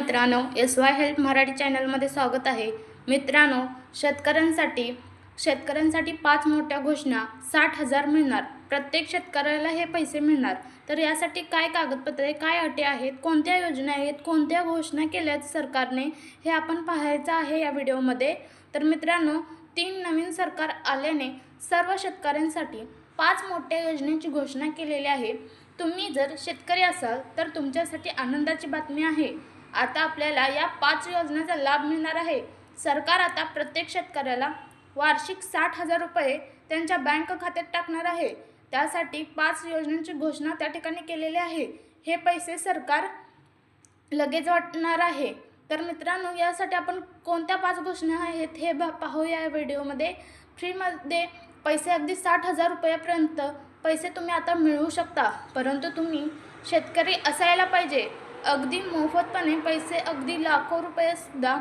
मित्रांनो S Y help Marathi चॅनलमध्ये स्वागत आहे. मित्रांनो शेतकऱ्यांसाठी शेतकऱ्यांसाठी पाच मोठ्या घोषणा साठ हजार मिळणार. प्रत्येक शेतकऱ्याला हे पैसे मिळणार. तर यासाठी काय कागदपत्रे काय अटी आहेत कोणत्या योजना आहेत कोणत्या घोषणा केल्या आहेत सरकारने हे आपण पाहायचं आहे या व्हिडिओमध्ये. तर मित्रांनो तीन नवीन सरकार आल्याने सर्व शेतकऱ्यांसाठी पाच मोठ्या योजनेची घोषणा केलेली आहे. तुम्ही जर शेतकरी असाल तर तुमच्यासाठी आनंदाची बातमी आहे. आता आपल्याला या पाच योजनेचा लाभ मिळणार आहे. सरकार आता प्रत्येक शेतकऱ्याला वार्षिक साठ हजार रुपये त्यांच्या बँक खात्यात टाकणार आहे. त्यासाठी पाच योजनांची घोषणा त्या ठिकाणी केलेली आहे. हे पैसे सरकार लगेच वाटणार आहे. तर मित्रांनो यासाठी आपण कोणत्या पाच घोषणा आहेत हे ब- पाहूया या व्हिडिओमध्ये. फ्रीमध्ये पैसे अगदी साठ हजार रुपयापर्यंत पैसे तुम्ही आता मिळवू शकता. परंतु तुम्ही शेतकरी असायला पाहिजे. अगदी मोफतपणे पैसे अगदी लाखो रुपयेसुद्धा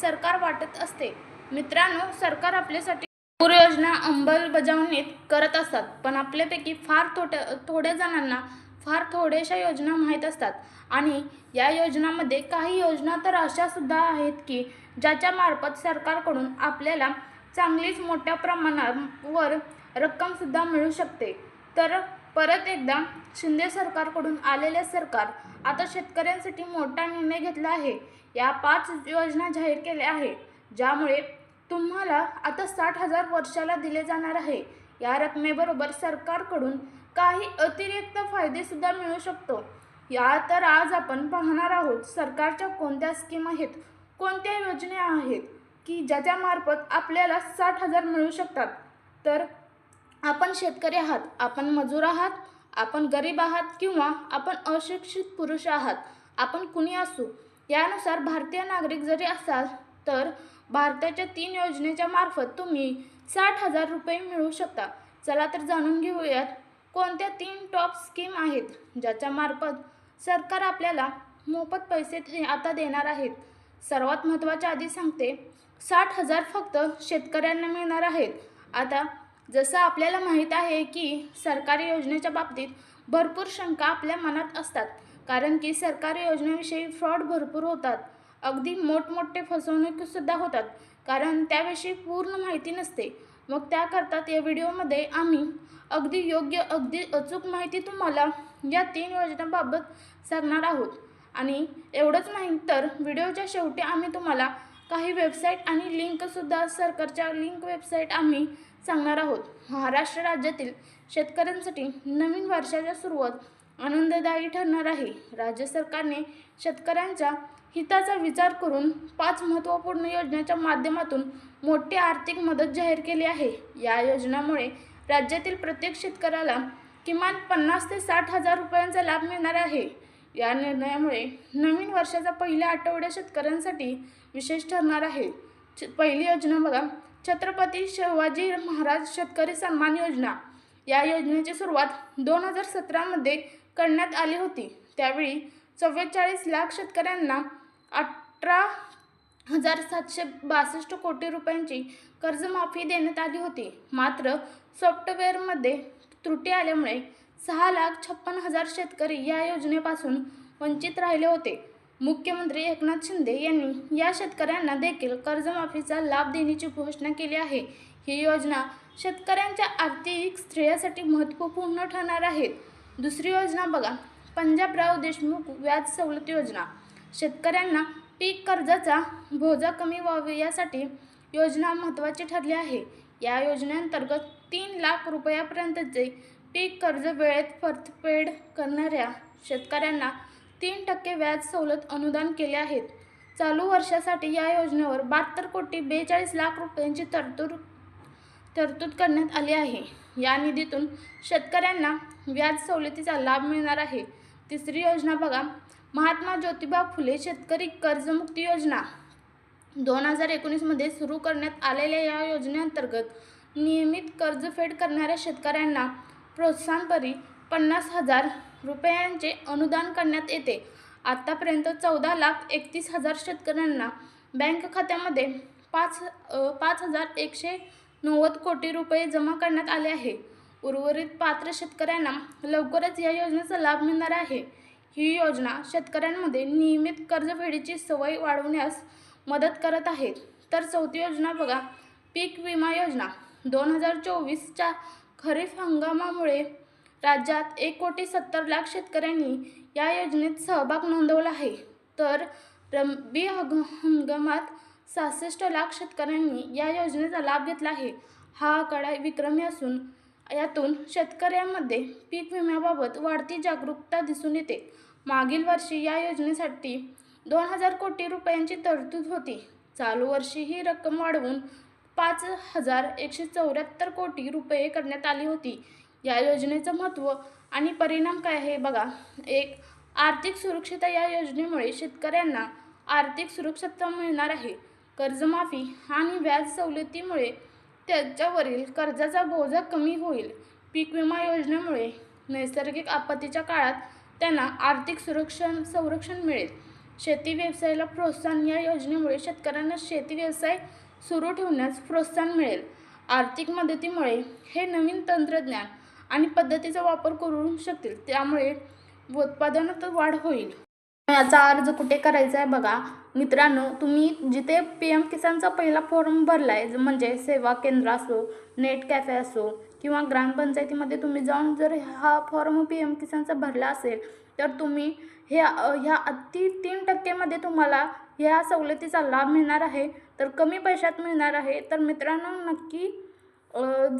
सरकार वाटत असते. मित्रांनो सरकार आपल्यासाठी पूर योजना अंमलबजावणीत करत असतात पण आपल्यापैकी फार थोड्या थोड्या जणांना फार थोड्याशा योजना माहीत असतात. आणि या योजनामध्ये काही योजना तर अशा सुद्धा आहेत की ज्याच्या मार्फत सरकारकडून आपल्याला चांगलीच मोठ्या प्रमाणावर रक्कमसुद्धा मिळू शकते. तर परत एकदा शिंदे सरकारकडून आलेले सरकार आता शेतकऱ्यांसाठी मोठा निर्णय घेतला आहे. या पाच योजना जाहीर केल्या आहे ज्यामुळे तुम्हाला आता साठ हजार वर्षाला दिले जाणार आहे. या रकमेबरोबर सरकारकडून काही अतिरिक्त फायदेसुद्धा मिळू शकतो. या तर आज आपण पाहणार आहोत सरकारच्या कोणत्या स्कीम आहेत कोणत्या योजना आहेत की ज्याच्यामार्फत आपल्याला साठ हजार मिळू शकतात. तर आपण शेतकरी आहात आपण मजूर आहात आपण गरीब आहात किंवा आपण अशिक्षित पुरुष आहात आपण कुणी असू यानुसार भारतीय नागरिक जरी असाल तर भारताच्या तीन योजनेच्या मार्फत तुम्ही साठ हजार रुपये मिळू शकता. चला तर जाणून घेऊयात कोणत्या तीन टॉप स्कीम आहेत ज्याच्या मार्फत सरकार आपल्याला मोफत पैसे आता देणार आहेत सर्वात महत्त्वाच्या आधी सांगते साठ हजार फक्त शेतकऱ्यांना मिळणार आहेत. आता जसं आपल्याला माहीत आहे की सरकारी योजनेच्या बाबतीत भरपूर शंका आपल्या मनात असतात. कारण की सरकारी योजनेविषयी फ्रॉड भरपूर होतात. अगदी मोठमोठे फसवणूकसुद्धा होतात. कारण त्याविषयी पूर्ण माहिती नसते. मग त्याकरता या व्हिडिओमध्ये आम्ही अगदी योग्य अगदी अचूक माहिती तुम्हाला या तीन योजनांबाबत सांगणार आहोत. आणि एवढंच नाही तर व्हिडिओच्या शेवटी आम्ही तुम्हाला काही वेबसाईट आणि लिंकसुद्धा सरकारच्या लिंक वेबसाईट आम्ही सांगणार आहोत. महाराष्ट्र राज्यातील शेतकऱ्यांसाठी नवीन वर्षाच्या सुरुवात आनंददायी ठरणार आहे. राज्य सरकारने शेतकऱ्यांच्या हिताचा विचार करून पाच महत्त्वपूर्ण योजनेच्या माध्यमातून मोठी आर्थिक मदत जाहीर केली आहे. या योजनामुळे राज्यातील प्रत्येक शेतकऱ्याला किमान पन्नास ते साठ हजार रुपयांचा लाभ मिळणार आहे. या निर्णयामुळे नवीन वर्षाचा पहिल्या आठवड्या शेतकऱ्यांसाठी विशेष ठरणार आहे. छ- पहिली योजना बघा. छत्रपती शिवाजी महाराज शेतकरी सन्मान योजना. या योजनेची सुरुवात दोन हजार सतरामध्ये करण्यात आली होती. त्यावेळी चव्वेचाळीस लाख शेतकऱ्यांना अठरा हजार सातशे बासष्ट कोटी रुपयांची कर्जमाफी देण्यात आली होती. मात्र सॉफ्टवेअरमध्ये त्रुटी आल्यामुळे सहा लाख छप्पन हजार शेतकरी या योजनेपासून वंचित राहिले होते. मुख्यमंत्री एकनाथ शिंदे यांनी या शेतकऱ्यांना देखील कर्जमाफीचा लाभ देण्याची घोषणा केली आहे. ही योजना शेतकऱ्यांच्या आर्थिक स्थैर्यासाठी महत्त्वपूर्ण ठरणार आहेत दुसरी योजना बघा पंजाबराव देशमुख व्याज सवलत योजना. शेतकऱ्यांना पीक कर्जाचा भोजा कमी व्हावे यासाठी योजना महत्त्वाची ठरली आहे. या योजनेअंतर्गत तीन लाख रुपयापर्यंतचे पीक कर्ज वेळेत परतफेड करणाऱ्या शेतकऱ्यांना तीन टक्के व्याज सवलत अनुदान केले आहेत. चालू वर्षासाठी या योजनेवर बहात्तर कोटी बेचाळीस लाख रुपयांची तरतूद तरतूद करण्यात आली आहे. या निधीतून शेतकऱ्यांना व्याज सवलतीचा लाभ मिळणार आहे. तिसरी योजना बघा. महात्मा ज्योतिबा फुले शेतकरी कर्जमुक्ती योजना. दोन हजार एकोणीसमध्ये सुरू करण्यात आलेल्या या योजनेअंतर्गत नियमित कर्जफेड करणाऱ्या शेतकऱ्यांना प्रोत्साहनपरी पन्नास हजार रुपयांचे अनुदान करण्यात येते. आत्तापर्यंत चौदा लाख एकतीस हजार शेतकऱ्यांना बँक खात्यामध्ये पाच पाच हजार एकशे नव्वद कोटी रुपये जमा करण्यात आले आहे. उर्वरित पात्र शेतकऱ्यांना लवकरच या योजनेचा लाभ मिळणार आहे. ही योजना शेतकऱ्यांमध्ये नियमित कर्जफेडीची सवय वाढवण्यास मदत करत आहे. तर चौथी योजना बघा. पीक विमा योजना. दोन हजार चोवीसच्या खरीप हंगामामुळे राज्यात एक कोटी सत्तर लाख शेतकऱ्यांनी या योजनेत सहभाग नोंदवला आहे. तर रब्बी हंग हंगामात सहासष्ट लाख शेतकऱ्यांनी या योजनेचा लाभ घेतला आहे. हा आकडा विक्रमी असून यातून शेतकऱ्यांमध्ये पीक विम्याबाबत वाढती जागरूकता दिसून येते. मागील वर्षी या योजनेसाठी दोन हजार कोटी रुपयांची तरतूद होती. चालू वर्षी ही रक्कम वाढवून पाच हजार एकशे चौऱ्याहत्तर कोटी रुपये करण्यात आली होती. या योजनेचं महत्त्व आणि परिणाम काय आहे बघा. एक आर्थिक सुरक्षितता या योजनेमुळे शेतकऱ्यांना आर्थिक सुरक्षितता मिळणार आहे. कर्जमाफी आणि व्याज सवलतीमुळे त्याच्यावरील कर्जाचा बोजा कमी होईल. पीक विमा योजनेमुळे नैसर्गिक आपत्तीच्या काळात त्यांना आर्थिक सुरक्षण संरक्षण मिळेल. शेती व्यवसायाला प्रोत्साहन या योजनेमुळे शेतकऱ्यांना शेती व्यवसाय सुरू ठेवण्यास प्रोत्साहन मिळेल. आर्थिक मदतीमुळे हे नवीन तंत्रज्ञान आणि पद्धतीचा वापर करू शकतील. त्यामुळे उत्पादनात वाढ होईल. याचा अर्ज कुठे करायचा आहे बघा. मित्रांनो तुम्ही जिथे पी एम किसानचा पहिला फॉर्म भरला आहे म्हणजे सेवा केंद्र असो नेट कॅफे असो किंवा ग्रामपंचायतीमध्ये तुम्ही जाऊन जर हा फॉर्म पी एम किसानचा भरला असेल तर तुम्ही हे ह्या अति तीन टक्केमध्ये तुम्हाला ह्या सवलतीचा लाभ मिळणार आहे. तर कमी पैशात मिळणार आहे. तर मित्रांनो नक्की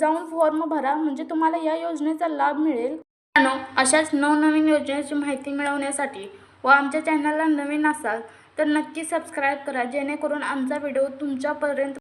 जाऊन फॉर्म भरा. म्हणजे तुम्हाला या योजनेचा लाभ मिळेल. मित्रांनो अशाच नवनवीन योजनेची माहिती मिळवण्यासाठी व आमच्या चॅनलला नवीन असाल तर नक्की सबस्क्राईब करा. जेणेकरून आमचा व्हिडिओ तुमच्यापर्यंत